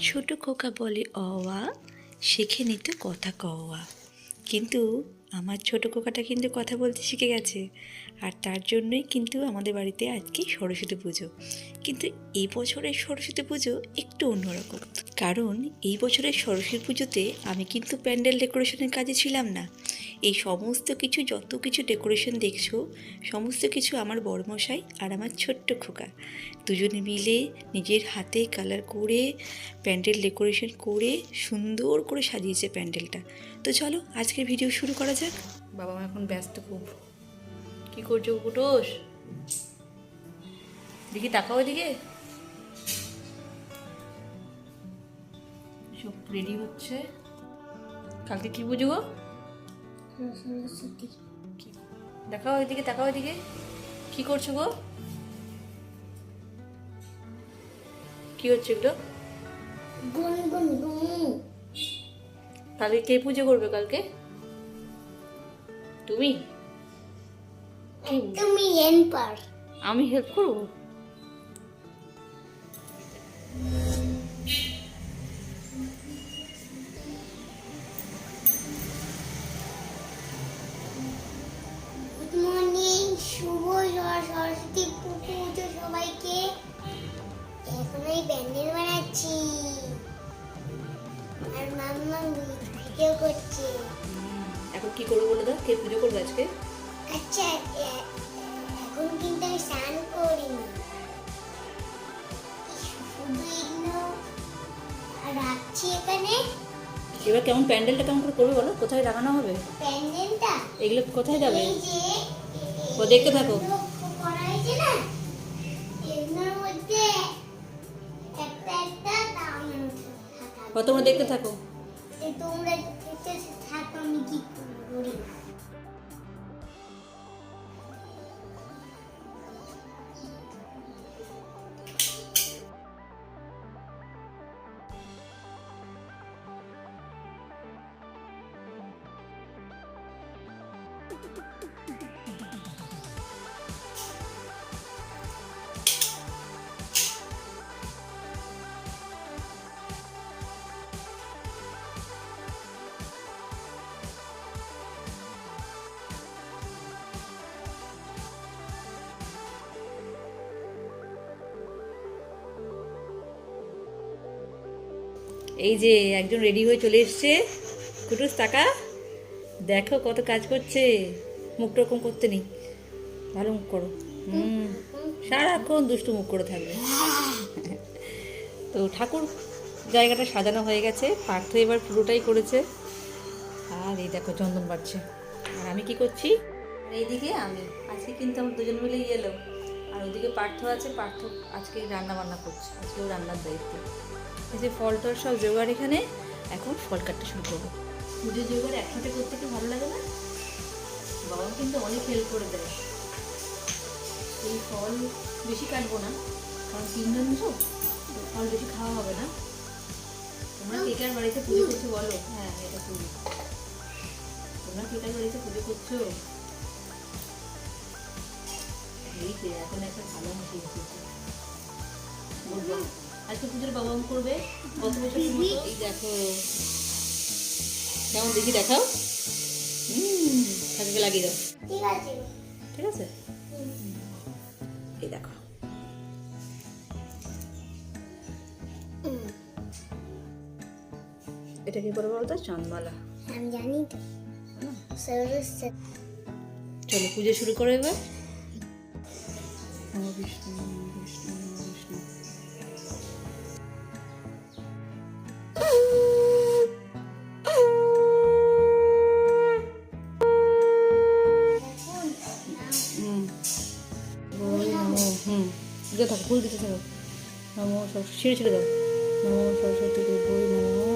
ছোট খোকা বলে অওয়া, শিখে নিতে কথা কওয়া। কিন্তু আমার ছোট খোকাটা কিন্তু কথা বলতে শিখে গেছে। আর তার জন্যই কিন্তু আমাদের বাড়িতে আজকে সরস্বতী পুজো। কিন্তু এই বছরের সরস্বতী পুজো একটু অন্যরকম। কারণ এই বছরের সরস্বতী পুজোতে আমি কিন্তু প্যান্ডেল ডেকোরেশনের কাজে ছিলাম না। এই সমস্ত কিছু, যত কিছু ডেকোরেশন দেখছ, সমস্ত কিছু আমার বড়মশাই আর আমার ছোট্ট খোকা। দুজনে মিলে নিজের হাতে কালার করে, প্যান্ডেল ডেকোরেশন করে, সুন্দর করে সাজিয়েছে প্যান্ডেলটা। তো চলো, আজকের ভিডিও শুরু করা যাক। বাবা মা এখন ব্যস্ত খুব। কি করছ কুটোস দেখি তাকাও এদিকে। সব রেডি হচ্ছে। কালকে কি বুঝব? দেখাও ওইদিকে তাকাও ওইদিকে। কি করছ গো? কি হচ্ছে এগুলো? কালকে কে পুজো করবে কালকে? তুমি? তুমি হেল্পার আমি হেল্প করব। এখন বানাচ্ছি আর মাম্মা ভিডিও করছে এখন কি করব বলে দাও কে পুজো করবে আজকে? আচ্ছা এখন কিন্তু আমি স্নান করি না রাখছি এখানে। এবার কেমন প্যান্ডেলটা কেমন করে করবে বলো? কোথায় লাগানো হবে? প্যান্ডেলটা? এগুলো কোথায় যাবে? দেখতে থাকো। করা হয়েছে না? এগুলোর মধ্যে তোমরা দেখতে থাকো। তোমরা দেখতে থাকো আমি কি করি এই যে একজন রেডি হয়ে চলে এসছে। কুটুস, টাকা, দেখো কত কাজ করছে। মুখটা ওরকম করতে নেই। ভালো মুখ করো। হুম। সারাক্ষণ দুষ্টু মুখ করে থাকবে। তো ঠাকুর, জায়গাটা সাজানো হয়ে গেছে। পার্থ এবার পুরোটাই করেছে। আর এই দেখো চন্দন বাড়ছে। আর আমি কি করছি? এইদিকে আমি। আজকে কিন্তু আমার দুজন মিলেই এলো। আর ওদিকে পার্থ আছে, পার্থ আজকে রান্না বান্না করছে, আজকে ও রান্নার দায়িত্ব। এই যে ফল টল সব জোগাড় এখানে, এখন ফল কাটতে শুরু করব। পুজো জোগাড় একসাথে করতে কি ভালো লাগে না? বাবা কিন্তু অনেক হেল্প করে দেয়। এই ফল বেশি কাটবো না, কারণ তিনজন তো ফল বেশি খাওয়া হবে না। তোমরা কে কার বাড়িতে পুজো করছ বলো? হ্যাঁ এটা পুজো। তোমরা কে কার বাড়িতে পুজো করছ? এই যে এখন একটা ভালো হাসি এসেছে আজকে পুজোর বাবা মা করবে গত বছর এই দেখো কেমন দেখি দেখাও হুম। ঠাকুরকে লাগিয়ে দাও ঠিক আছে ঠিক আছে এই দেখো এটা কি করে বলতো? চাঁদমালা। আমি জানি তো। চলো পুজো শুরু করো এবার। নমো বিষ্ণু নমো বিষ্ণু নমো বিষ্ণু দিতে থাকো ছিঁড়ে ছিঁড়ে দাও নমো সরস্বতী বই নমো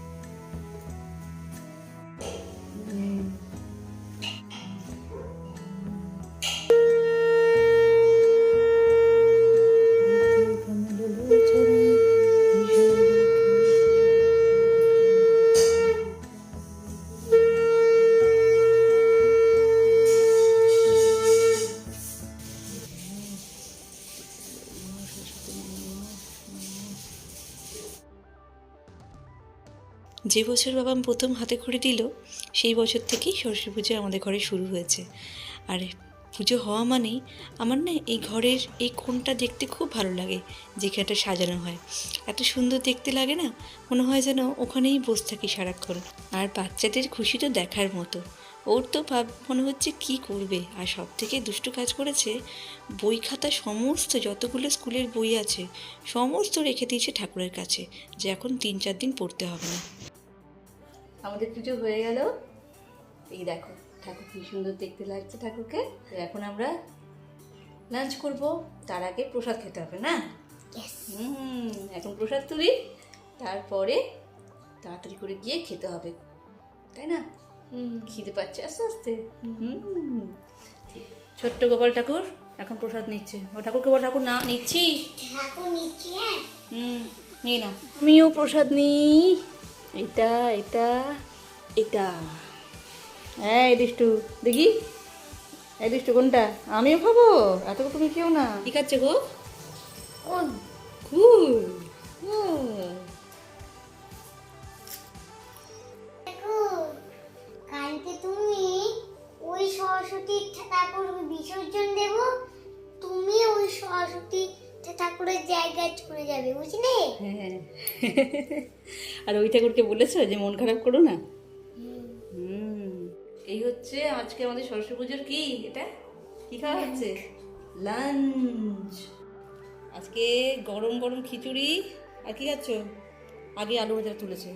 যে বছর বাবা প্রথম হাতে খড়ি দিল, সেই বছর থেকেই সরস্বতী পুজো আমাদের ঘরে শুরু হয়েছে। আর পুজো হওয়া মানেই আমার না এই ঘরের এই কোণটা দেখতে খুব ভালো লাগে যেখানটা সাজানো হয়। এত সুন্দর দেখতে লাগে না, মনে হয় যেন ওখানেই বসে থাকি সারাক্ষণ। আর বাচ্চাদের খুশি তো দেখার মতো। ওর তো ভাব মনে হচ্ছে কি করবে? আর সব থেকে দুষ্টু কাজ করেছে, বই খাতা সমস্ত যতগুলো স্কুলের বই আছে, সমস্ত রেখে দিয়েছে ঠাকুরের কাছে, যে এখন তিন চার দিন পড়তে হবে না। আমাদের পুজো হয়ে গেল। এই দেখো ঠাকুর কি সুন্দর দেখতে লাগছে ঠাকুরকে। তো এখন আমরা লাঞ্চ করব। তার আগে প্রসাদ খেতে হবে না? হুম এখন প্রসাদ তুলি। তারপরে তাড়াতাড়ি করে গিয়ে খেতে হবে তাই না? হুম। খিদে পাচ্ছে আস্তে আস্তে। হুম। ছোট্ট গোপাল ঠাকুর এখন প্রসাদ নিচ্ছে। ও ঠাকুর গোপাল ঠাকুর না নিচ্ছি ঠাকুর নিচ্ছি হ্যাঁ। হুম নিয়ে না আমিও প্রসাদ নিই। এটা এটা এটা। হ্যাঁ এই দুষ্টু দেখি। এই দুষ্টু কোনটা? আমিও খাব? এত তুমি খেও না। কি খাচ্ছে গো? কালকে তুমি ওই সরস্বতী ঠাকুর বিসর্জন দেব তুমি ওই সরস্বতী ঠাকুরের জায়গায় চলে যাবে বুঝলে? হ্যাঁ। আর ওই ঠাকুরকে বলেছ যে মন খারাপ করো না? এই হচ্ছে আজকে আমাদের সরস্বতী পুজোর কি এটা? কি খাওয়া হচ্ছে? লাঞ্চ আজকে গরম গরম খিচুড়ি। আর কি খাচ্ছ? আগে আলু ভাজা তুলেছে।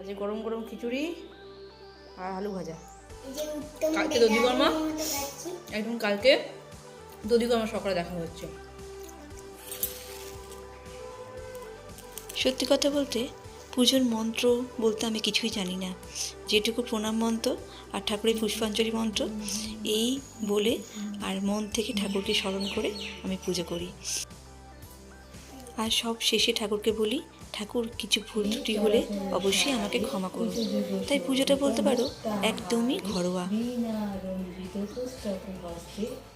আজকে গরম গরম খিচুড়ি আর আলু ভাজা। এই কালকে দধি বর্মা? বেলার একদম কালকে দদিকে আমার সকালে দেখা হচ্ছে। সত্যি কথা বলতে পুজোর মন্ত্র বলতে আমি কিছুই জানি না। যেটুকু প্রণাম মন্ত্র আর ঠাকুরের পুষ্পাঞ্জলি মন্ত্র, এই বলে আর মন থেকে ঠাকুরকে স্মরণ করে আমি পুজো করি। আর সব শেষে ঠাকুরকে বলি, ঠাকুর, কিছু ভুল ত্রুটি হলে অবশ্যই আমাকে ক্ষমা করুন তাই পুজোটা বলতে পারো, একদমই ঘরোয়া।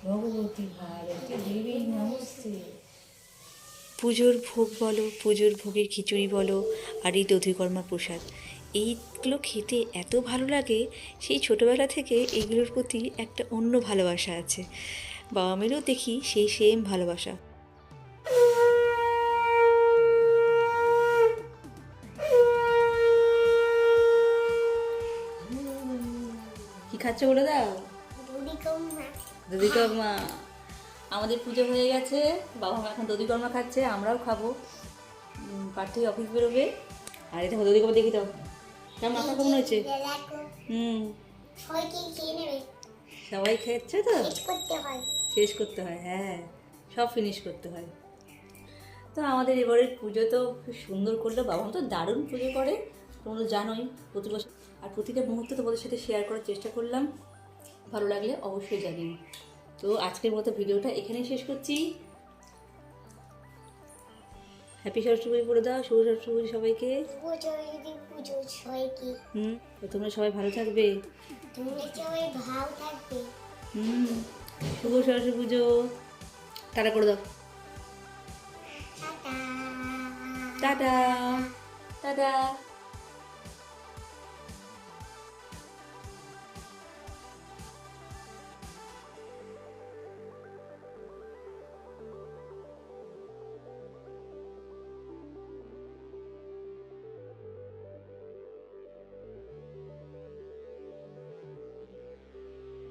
ভগবতী ভারতী দেবী নমস্তে। পুজোর ভোগ বলো পুজোর ভোগের খিচুড়ি বলো আর এই দধিকর্মা প্রসাদ। এইগুলো খেতে এত ভালো লাগে সেই ছোটোবেলা থেকে এইগুলোর প্রতি একটা অন্য ভালোবাসা আছে। বাবা মেয়েরও দেখি সেই সেম ভালোবাসা। কি খাচ্ছে বলে দাও? দধি কম না দধিকর্মা। আমাদের পুজো হয়ে গেছে বাবা মা এখন দধিকর্মা খাচ্ছে আমরাও খাব। উম, অফিস বেরোবে। আর এটা দধিকর্মা দেখি দাও কেমন মাথা কেমন হয়েছে? হুম। সবাই খাচ্ছে তো? শেষ করতে হয়। হয় সব ফিনিশ করতে হয়। তো আমাদের এবারের পুজো তো খুব সুন্দর করল। বাবা মা তো দারুণ পুজো করে। তোমরা তো জানোই প্রতি বছর আর প্রতিটা মুহূর্তে তোমাদের সাথে শেয়ার করার চেষ্টা করলাম। ভালো লাগলে অবশ্যই জানিও। তো আজকের মতো ভিডিওটা এখানেই শেষ করছি। হ্যাপি সরস্বতী করে দাও শুভ সরস্বতী সবাইকে। হুম তোমরা সবাই ভালো থাকবে। হুম শুভ সরস্বতী পুজো। টাটা করে দাও। টাটা। টাটা।